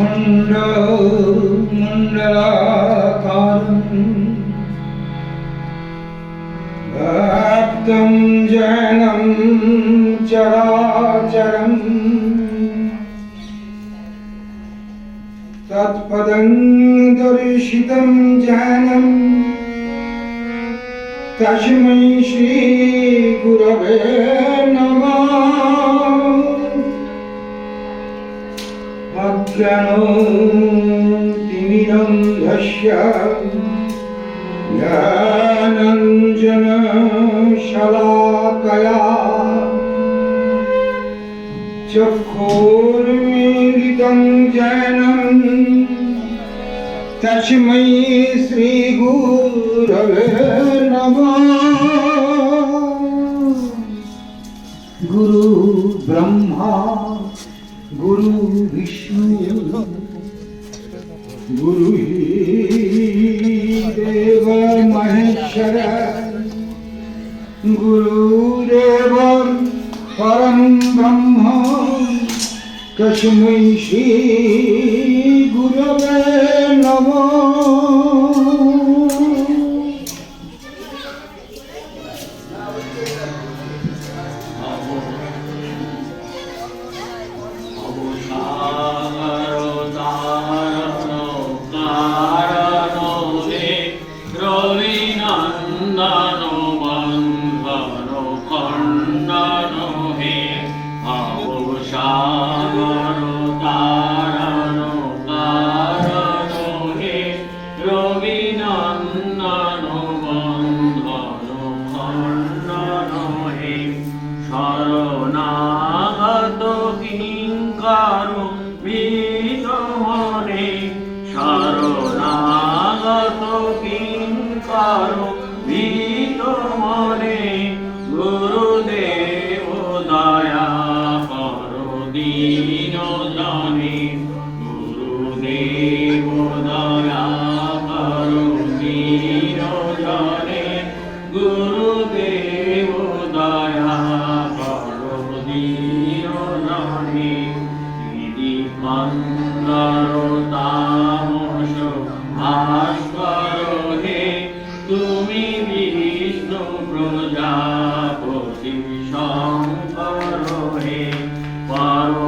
অখণ্ড মুণ্ডলাকারম ব্যাপ্তম জয়নম চরাচরম তৎপদং দর্শিতম জয়নম তস্মৈ শ্রীগুরবে तिमिरन्धस्य ज्ञानञ्जनशलाकया चक्षुर्मीलितं जैनं तस्मै श्रीगुरवे नमः গুরু বিষ্ণু গুরু দেব মহেশ্বর গুরুদেব পরম ব্রহ্ম তস্মৈ শ্রী গুরবে নমঃ। কিঙ্কার বিদমনে গুরুদেব দয়া কর দীন। পর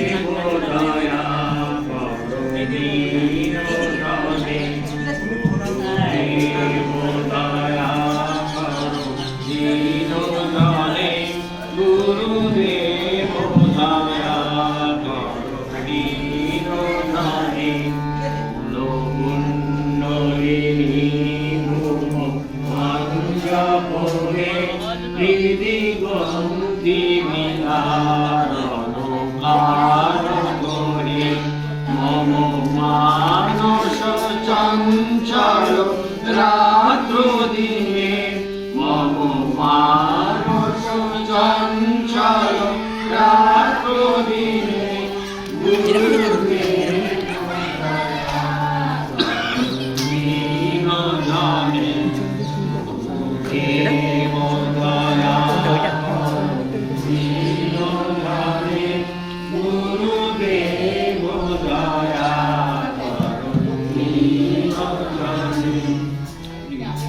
হৃদি গন্তি মিলারণ করে মম মানস চঞ্চল রাত্র দিনে মম মানস চঞ্চল রাত্র দিনে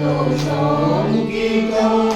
Câu này.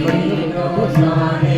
Hare Krishna.